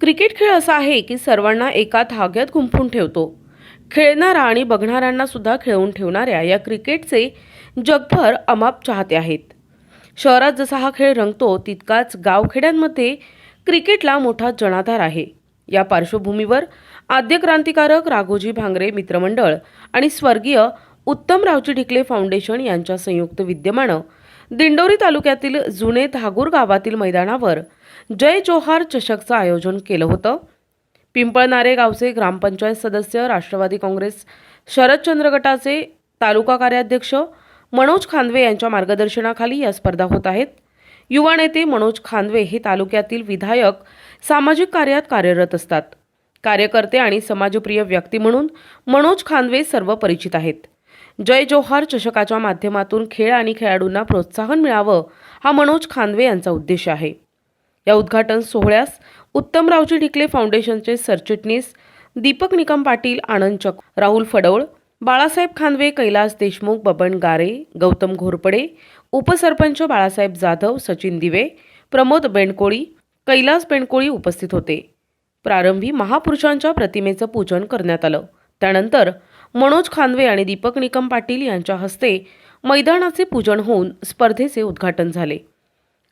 Cricket खेळ असा आहे की सर्वांना एका धाग्यात गुंफून ठेवतो. खेळणारा आणि बघणाऱ्यांना सुद्धा खेळवून ठेवणाऱ्या या क्रिकेटचे जगभर अमाप चाहते आहेत. शहरात जसा हा खेळ रंगतो तितकाच गावखेड्यांमध्ये क्रिकेटला मोठा जनाधार आहे. या पार्श्वभूमीवर आद्य क्रांतिकारक राघोजी भांगरे मित्रमंडळ आणि स्वर्गीय उत्तमरावजी ढिकले फाउंडेशन यांच्या संयुक्त विद्यमानं दिंडोरी तालुक्यातील जुने धागूर गावातील मैदानावर जय जोहार चषकचं आयोजन केलं होतं. पिंपळनारे गावचे ग्रामपंचायत सदस्य राष्ट्रवादी काँग्रेस शरदचंद्र गटाचे तालुका कार्याध्यक्ष मनोज खांदवे यांच्या मार्गदर्शनाखाली या स्पर्धा होत आहेत. युवा नेते मनोज खांदवे हे तालुक्यातील विधायक सामाजिक कार्यात कार्यरत असतात. कार्यकर्ते आणि समाजप्रिय व्यक्ती म्हणून मनोज खांदवे सर्व परिचित आहेत. जय जोहार चषकाच्या माध्यमातून खेळ आणि खेळाडूंना प्रोत्साहन मिळावं हा मनोज खांदवे यांचा उद्देश आहे. या उद्घाटन सोहळ्यास उत्तमरावजी ढिकले फाउंडेशनचे सरचिटणीस दीपक निकम पाटील आनंद चक राहुल फडवळ बाळासाहेब खानवे कैलास देशमुख बबन गारे गौतम घोरपडे उपसरपंच बाळासाहेब जाधव सचिन दिवे प्रमोद बेंडकोळी कैलास बेंडकोळी उपस्थित होते. प्रारंभी महापुरुषांच्या प्रतिमेचं पूजन करण्यात आलं. त्यानंतर मनोज खानवे आणि दीपक निकम पाटील यांच्या हस्ते मैदानाचे पूजन होऊन स्पर्धेचे उद्घाटन झाले.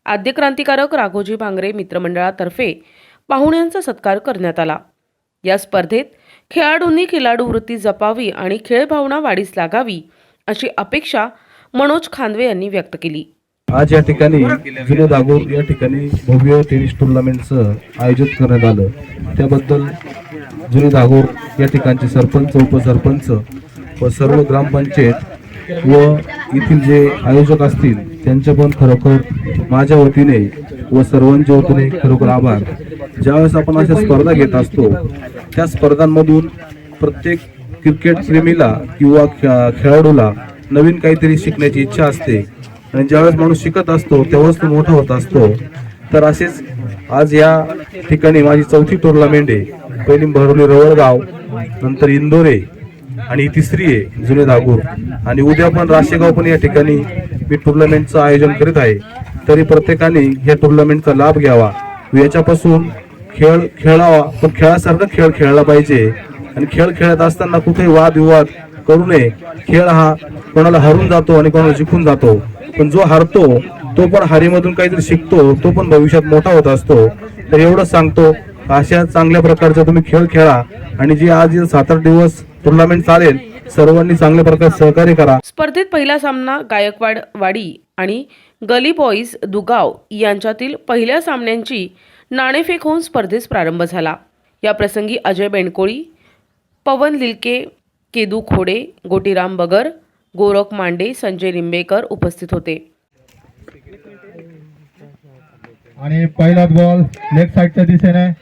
आद्य क्रांतिकारक राघोजी भांगरे मित्रमंडळातर्फे पाहुण्यांचा सत्कार करण्यात आला. या स्पर्धेत खेळाडूंनी खिलाडू वृत्ती जपावी आणि खेळ भावना वाढीस लागावी अशी अपेक्षा मनोज खांदवे यांनी व्यक्त केली. आज या ठिकाणी विनोद आगोर या ठिकाणी भव्य टेनिस टुर्नामेंटचं आयोजित करण्यात आलं. त्याबद्दल जुने आगोर या ठिकाणचे सरपंच उपसरपंच व सर्व ग्रामपंचायत व येथील जे आयोजक असतील त्यांचे पण खरोखर माझ्या वतीने व सर्वांच्या वतीने खरोखर आभार. ज्यावेळेस आपण अशा स्पर्धा घेत असतो त्या स्पर्धांमधून प्रत्येक क्रिकेट प्रेमीला किंवा खेळाडूला नवीन काहीतरी शिकण्याची इच्छा असते. आणि ज्यावेळेस माणूस शिकत असतो तेव्हाच तो मोठा होत असतो. तर असेच आज या ठिकाणी माझी चौथी टुर्नामेंट आहे. पहिली भरवली रवळगाव नंतर इंदोरे आणि तिसरी आहे जुने दागूर आणि उद्या पण राशेगाव पण या ठिकाणी मी टुर्नामेंटचं आयोजन करीत आहे. तरी प्रत्येकाने या टुर्नामेंटचा लाभ घ्यावा. याच्यापासून खेळ खेळावा पण खेळासारखा खेळ खेळला पाहिजे. आणि खेळ खेळत असताना कुठेही वादविवाद करू नये. खेळ हा कोणाला हरून जातो आणि कोणाला जिंकून जातो. पण जो हारतो तो पण हारीमधून काहीतरी शिकतो तो पण भविष्यात मोठा होत असतो. तर एवढंच सांगतो अशा चांगल्या प्रकारचा तुम्ही खेळ खेळा आणि जे आज सात आठ दिवस टुर्नामेंट चालेल सर्वांनी चांगल्या प्रकारे सहकार्य करा. स्पर्धेत पहिला सामना गायकवाड वाडी आणि गली बॉईज दुगाव यांच्यातील पहिल्या सामन्यांची नाणेफेक होऊन स्पर्धेस प्रारंभ झाला. या प्रसंगी अजय बेणकोळी पवन लिलके केदू खोडे गोटीराम बगर गोरख मांडे संजय लिंबेकर उपस्थित होते. आणि पहिला बॉल लेफ्ट साईडच्या दिशेने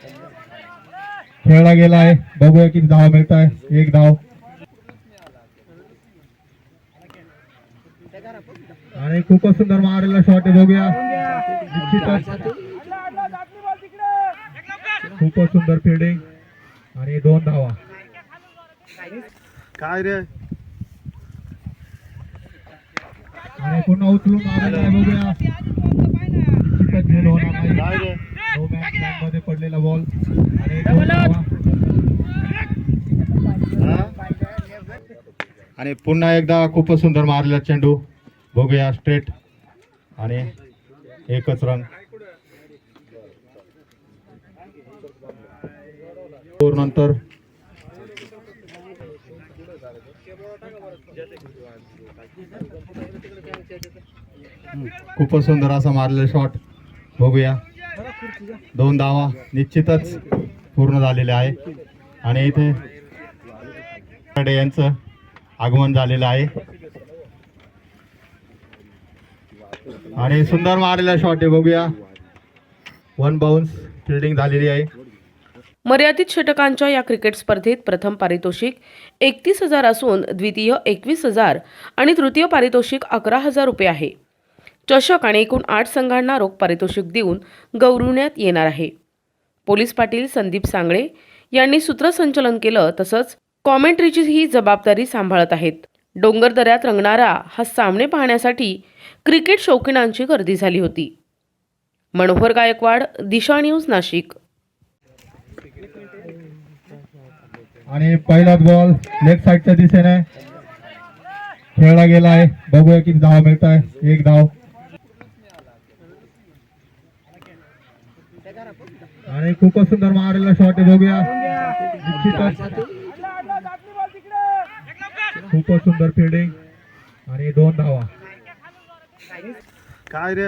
खेळला गेला आहे बघूया किती धाव मिळत आहे एक धाव. आणि खूपच सुंदर मारलेला शॉट बघूया. निश्चितच खूपच सुंदर फिल्डिंग आणि दोन धावा. काय रे? आणि पुन्हा उचलून बघूया. निश्चितच झेल होणार नाही काय रे? नो मॅच लाईन मध्ये पडलेला बॉल आणि दोन धावा? आणि पुन्हा एकदा खूपच सुंदर मारलेला चेंडू. बघूया स्ट्रेट आणि एकच रन नंतर. खूपच सुंदर असा मारलेला शॉट बघूया. दोन धावा. निश्चितच पूर्ण झालेले आहे. आणि इथे यांचं आगमन झालेलं आहे. आणि सुंदर मारलेला शॉट आहे बघूया. वन बाउन्स फिल्डिंग झालेली आहे. मर्यादित षटकांच्या या क्रिकेट स्पर्धेत प्रथम पारितोषिक एकतीस हजार असून द्वितीय एकवीस हजार आणि तृतीय पारितोषिक अकरा हजार रुपये आहे. चषक आणि एकूण आठ संघांना रोख पारितोषिक देऊन गौरवण्यात येणार आहे. पोलीस पाटील संदीप सांगळे यांनी सूत्रसंचलन केलं तसंच कॉमेंट्रीची ही जबाबदारी सांभाळत आहेत. डोंगर दऱ्यात रंगणारा हा सामने पाहण्यासाठी क्रिकेट शौकीनांची गर्दी झाली होती. मनोहर गायकवाड दिशा न्यूज नाशिक. आणि पहिला बॉल लेफ्ट साईडच्या दिशेने. खेळला गेला आहे बघूया किती धाव मिळत आहे एक धाव. आणि खूपच सुंदर मारलेला शॉट आहे. बघूया. निश्चितच. खूपच सुंदर फिल्डिंग आणि दोन धावा. काय रे?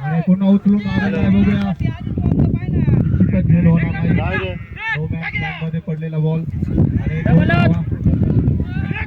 आणि पुन्हा उचलून बघूया. झेल होणार नाही मध्ये पडलेला बॉल आणि दोन धावा.